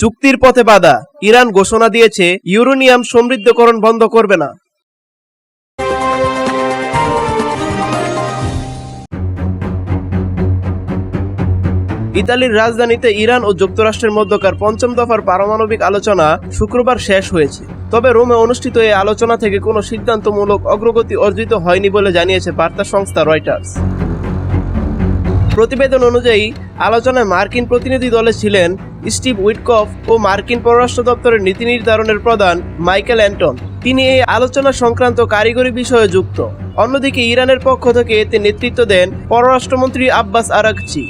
চুক্তির পথে বাধা। ইরান ঘোষণা দিয়েছে, ইউরেনিয়াম সমৃদ্ধকরণ বন্ধ করবে না। ইতালির রাজধানীতে ইরান ও যুক্তরাষ্ট্রের মধ্যকার পঞ্চম দফার পারমাণবিক আলোচনা শুক্রবার শেষ হয়েছে। তবে রোমে অনুষ্ঠিত এই আলোচনা থেকে কোনো সিদ্ধান্তমূলক অগ্রগতি অর্জিত হয়নি বলে জানিয়েছে বার্তা সংস্থা রয়টার্স। প্রতিবেদন অনুযায়ী আলোচনায় মার্কিন প্রতিনিধি দলে ছিলেন স্টিভ উইটকফ ও মার্কিন পররাষ্ট্র দপ্তরের নীতি নির্ধারণের প্রধান মাইকেল অ্যান্টন। তিনি এই আলোচনা সংক্রান্ত কারিগরি বিষয়ে যুক্ত। অন্যদিকে ইরানের পক্ষ থেকে এতে নেতৃত্ব দেন পররাষ্ট্রমন্ত্রী আব্বাস আরাকচি।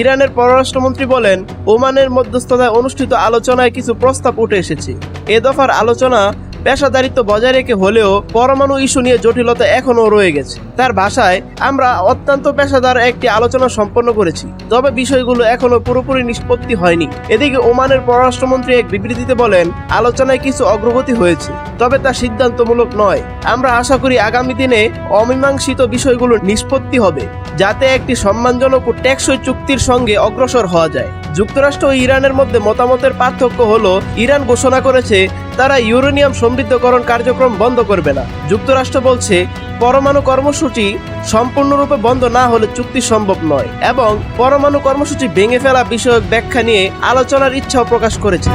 ইরানের পররাষ্ট্রমন্ত্রী বলেন, ওমানের মধ্যস্থতায় অনুষ্ঠিত আলোচনায় কিছু প্রস্তাব উঠে এসেছে। এ দফার আলোচনা পেশাদারিত্ব বজায় রেখে হলেও পরমাণু ইস্যু নিয়ে জটিলতা এখনও রয়ে গেছে। তার ভাষায়, আমরা অত্যন্ত পেশাদার একটি আলোচনা সম্পন্ন করেছি, তবে বিষয়গুলো এখনও পুরোপুরি নিষ্পত্তি হয়নি। এদিকে ওমানের পররাষ্ট্রমন্ত্রী এক বিবৃতিতে বলেন, আলোচনায় কিছু অগ্রগতি হয়েছে, তবে তা সিদ্ধান্তমূলক নয়। আমরা আশা করি আগামী দিনে অমীমাংসিত বিষয়গুলো নিষ্পত্তি হবে, যাতে একটি সম্মানজনক ও টেকসই চুক্তির সঙ্গে অগ্রসর হওয়া যায়। যুক্তরাষ্ট্র ও ইরানের মধ্যে মতামতের পার্থক্য হলো, ইরান ঘোষণা করেছে তারা ইউরেনিয়াম সমৃদ্ধকরণ কার্যক্রম বন্ধ করবে না। যুক্তরাষ্ট্র বলছে, পরমাণু কর্মসূচি সম্পূর্ণরূপে বন্ধ না হলে চুক্তি সম্ভব নয় এবং পরমাণু কর্মসূচি ভেঙে ফেলা বিষয়ক ব্যাখ্যা নিয়ে আলোচনার ইচ্ছাও প্রকাশ করেছে।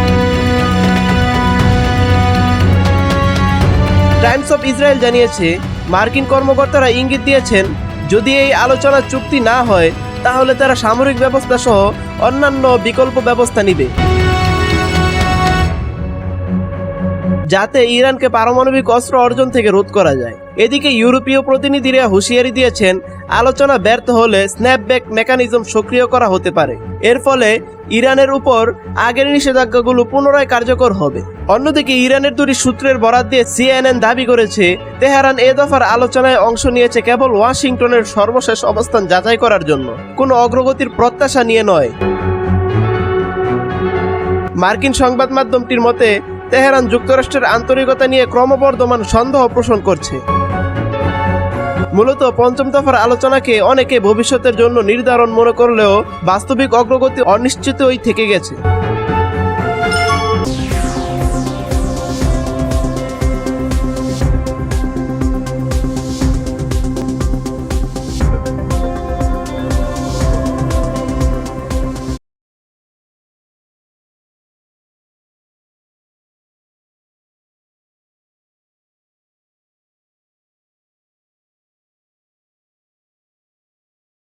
টাইমস অফ ইসরায়েল জানিয়েছে, মার্কিন কর্মকর্তারা ইঙ্গিত দিয়েছেন, যদি এই আলোচনা চুক্তি না হয় তাহলে তারা সামরিক ব্যবস্থা সহ অন্যান্য বিকল্প ব্যবস্থা নিবে। যাতে ইরানকে পারমাণবিক অস্ত্র অর্জন থেকে রোধ করা যায়। এদিকে ইউরোপীয় প্রতিনিধিরা হুঁশিয়ারি দিয়েছেন, আলোচনা ব্যর্থ হলে স্ন্যাপব্যাক মেকানিজম সক্রিয় করা হতে পারে। এর ফলে ইরানের উপর আগের নিষেধাজ্ঞাগুলো পুনরায় কার্যকর হবে। অন্যদিকে ইরানের দুটি সূত্রের বরাত দিয়ে সিএনএন দাবি করেছে, তেহরান এ দফার আলোচনায় অংশ নিয়েছে কেবল ওয়াশিংটনের সর্বশেষ অবস্থান যাচাই করার জন্য। কোনো অগ্রগতির প্রত্যাশা নিয়ে নয়। মার্কিন সংবাদ মাধ্যমটির মতে তেহরান যুক্তরাষ্ট্রের আন্তরিকতা নিয়ে ক্রমবর্ধমান সন্দেহ পোষণ করছে। মূলত পঞ্চম দফার আলোচনাকে অনেকে ভবিষ্যতের জন্য নির্ধারণ মনে করলেও বাস্তবিক অগ্রগতি অনিশ্চিতই থেকে গেছে।